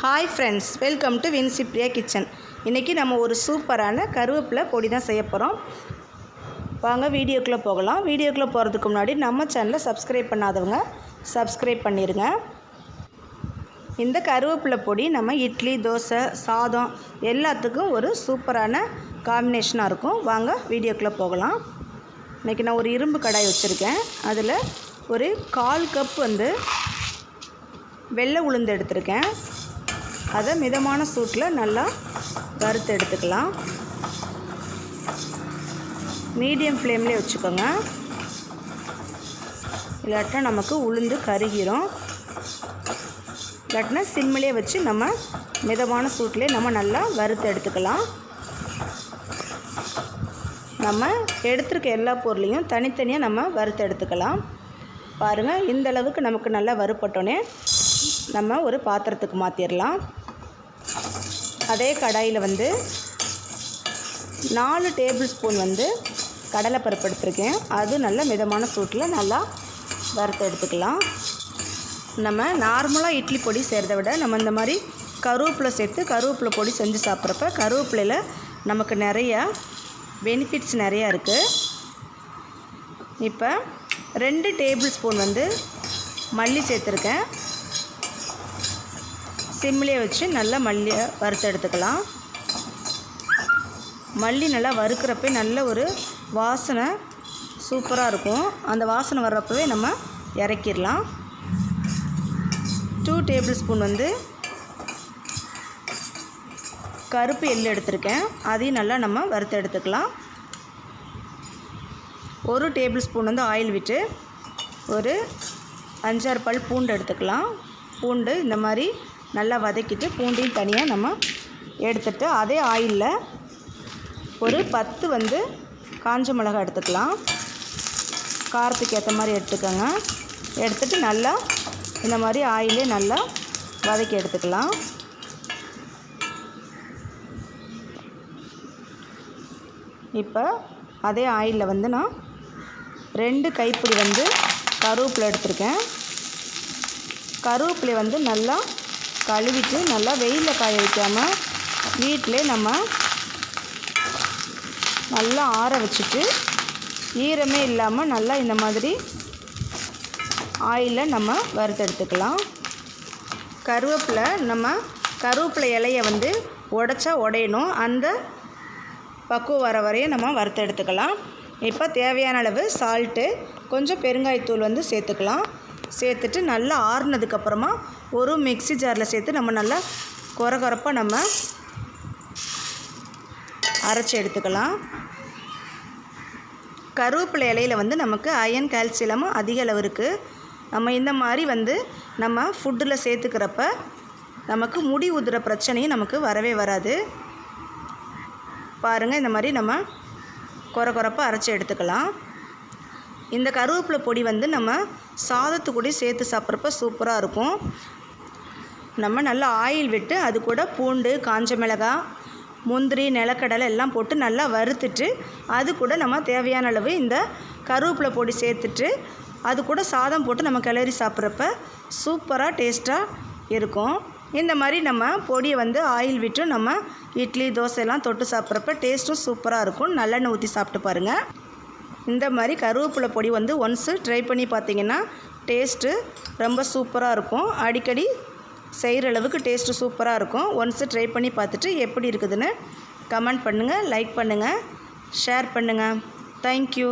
Hi friends welcome to Vincipriya kitchen இன்றைக்கி நம்ம ஒரு சூப்பரான கருவேப்பிலை பொடி தான் செய்ய போகிறோம் வாங்க வீடியோக்குள்ளே போகலாம். வீடியோக்குள்ளே போகிறதுக்கு முன்னாடி நம்ம சேனலை சப்ஸ்கிரைப் பண்ணாதவங்க சப்ஸ்கிரைப் பண்ணிடுங்க இந்த கருவேப்பிலை பொடி நம்ம இட்லி தோசை சாதம் எல்லாத்துக்கும் ஒரு சூப்பரான காம்பினேஷனாக இருக்கும். வாங்க வீடியோக்குள்ளே போகலாம். இன்றைக்கி நான் ஒரு இரும்பு கடாய் வச்சுருக்கேன். அதில் ஒரு கால் கப் வந்து வெள்ளை உளுந்து எடுத்திருக்கேன். அதை மிதமான சூட்டில் நல்லா வறுத்து எடுத்துக்கலாம். மீடியம் ஃப்ளேம்லேயே வச்சுக்கோங்க. இல்லாட்டினா நமக்கு உளுந்து கருகிரும். இல்லாட்டினா சிம்மிலே வச்சு நம்ம மிதமான சூட்டிலே நம்ம நல்லா வறுத்து எடுத்துக்கலாம். நம்ம எடுத்துருக்க எல்லா பொருளையும் தனித்தனியாக நம்ம வறுத்து எடுத்துக்கலாம். பாருங்கள் இந்த அளவுக்கு நமக்கு நல்லா வறுப்பட்டோன்னே நம்ம ஒரு பாத்திரத்துக்கு மாற்றிடலாம் அதே கடாயில் வந்து நாலு டேபிள் ஸ்பூன் வந்து கடலைப்பருப்பு எடுத்திருக்கேன். அது நல்ல மிதமான சூட்டில் நல்லா வறுத்து எடுத்துக்கலாம். நம்ம நார்மலாக இட்லி பொடி செய்கிறத விட நம்ம இந்த மாதிரி கருவேப்பிலை சேர்த்து கருவேப்பிலை பொடி செஞ்சு சாப்பிட்றப்ப கருவேப்பிலையில் நமக்கு நிறையா பெனிஃபிட்ஸ் நிறையா இருக்குது இப்போ ரெண்டு டேபிள் ஸ்பூன் வந்து மல்லி சேர்த்துருக்கேன். சிம்லேயே வச்சு நல்லா மல்லியை வறுத்து எடுத்துக்கலாம். மல்லி நல்லா வறுக்கிறப்ப நல்ல ஒரு வாசனை சூப்பராக இருக்கும். அந்த வாசனை வர்றப்பவே நம்ம இறக்கிடலாம். டூ டேபிள் ஸ்பூன் வந்து கருப்பு எள் எடுத்திருக்கேன். அதையும் நல்லா நம்ம வறுத்து எடுத்துக்கலாம். ஒரு டேபிள் ஸ்பூன் வந்து ஆயில் விட்டு ஒரு அஞ்சாறு பல் பூண்டு எடுத்துக்கலாம். பூண்டு இந்த மாதிரி நல்லா வதக்கிட்டு பூண்டையும் தனியாக நம்ம எடுத்துட்டு அதே ஆயிலில் ஒரு பத்து வந்து காஞ்ச மிளகாய் எடுத்துக்கலாம். காரத்துக்கு ஏற்ற மாதிரி எடுத்துக்கோங்க. எடுத்துட்டு நல்லா இந்த மாதிரி ஆயிலே நல்லா வதக்கி எடுத்துக்கலாம். இப்போ அதே ஆயிலில் வந்து நான் ரெண்டு கைப்பிடி வந்து கருவேப்பிலை எடுத்திருக்கேன். கருவேப்பிலை வந்து நல்லா கழுவிட்டு நல்லா வெயிலில் காய வைக்காமல் வீட்டிலே நம்ம நல்லா ஆற வச்சுட்டு ஈரமே இல்லாமல் நல்லா இந்த மாதிரி ஆயிலில் நம்ம வறுத்தெடுத்துக்கலாம் கருவேப்பிலை நம்ம கருவேப்பிலை இலையை வந்து உடச்சா உடையணும். அந்த பக்குவம் வர வரையும் நம்ம வறுத்து எடுத்துக்கலாம். இப்போ தேவையான அளவு சால்ட்டு கொஞ்சம் பெருங்காயத்தூள் வந்து சேர்த்துக்கலாம். சேர்த்துட்டு நல்லா ஆறுனதுக்கப்புறமா ஒரு மிக்சி ஜாரில் சேர்த்து நம்ம நல்லா குறை குறைப்பாக நம்ம அரைச்சி எடுத்துக்கலாம். கருவேப்பிலை இலையில் வந்து நமக்கு அயன் கால்சியமும் அதிக அளவு இருக்குது நம்ம இந்த மாதிரி வந்து நம்ம ஃபுட்டில் சேர்த்துக்கிறப்ப நமக்கு முடி உதிர பிரச்சனையும் நமக்கு வரவே வராது. பாருங்கள் இந்த மாதிரி நம்ம குறை குறைப்பாக அரைச்சி எடுத்துக்கலாம். இந்த கருவேப்பிலை பொடி வந்து நம்ம சாதத்து கூட சேர்த்து சாப்பிட்றப்ப சூப்பராக இருக்கும். நம்ம நல்லா ஆயில் விட்டு அது கூட பூண்டு காஞ்ச மிளகாய் முந்திரி நிலக்கடலை எல்லாம் போட்டு நல்லா வறுத்துட்டு அது கூட நம்ம தேவையான அளவு இந்த கருவேப்பிலை பொடி சேர்த்துட்டு அது கூட சாதம் போட்டு நம்ம கிளறி சாப்பிட்றப்ப சூப்பராக டேஸ்ட்டாக இருக்கும். இந்த மாதிரி நம்ம பொடியை வந்து ஆயில் விட்டு நம்ம இட்லி தோசையெல்லாம் தொட்டு சாப்பிட்றப்ப டேஸ்ட்டும் சூப்பராக இருக்கும். நல்லெண்ணெய் ஊற்றி சாப்பிட்டு பாருங்கள் இந்த மாதிரி கருவேப்பிலை பொடி வந்து ஒன்ஸு ட்ரை பண்ணி பார்த்தீங்கன்னா டேஸ்ட்டு ரொம்ப சூப்பராக இருக்கும். அடிக்கடி செய்கிற அளவுக்கு டேஸ்ட்டு சூப்பராக இருக்கும். ஒன்ஸு ட்ரை பண்ணி பார்த்துட்டு எப்படி இருக்குதுன்னு கமெண்ட் பண்ணுங்கள் லைக் பண்ணுங்கள் ஷேர் பண்ணுங்கள் தேங்க்யூ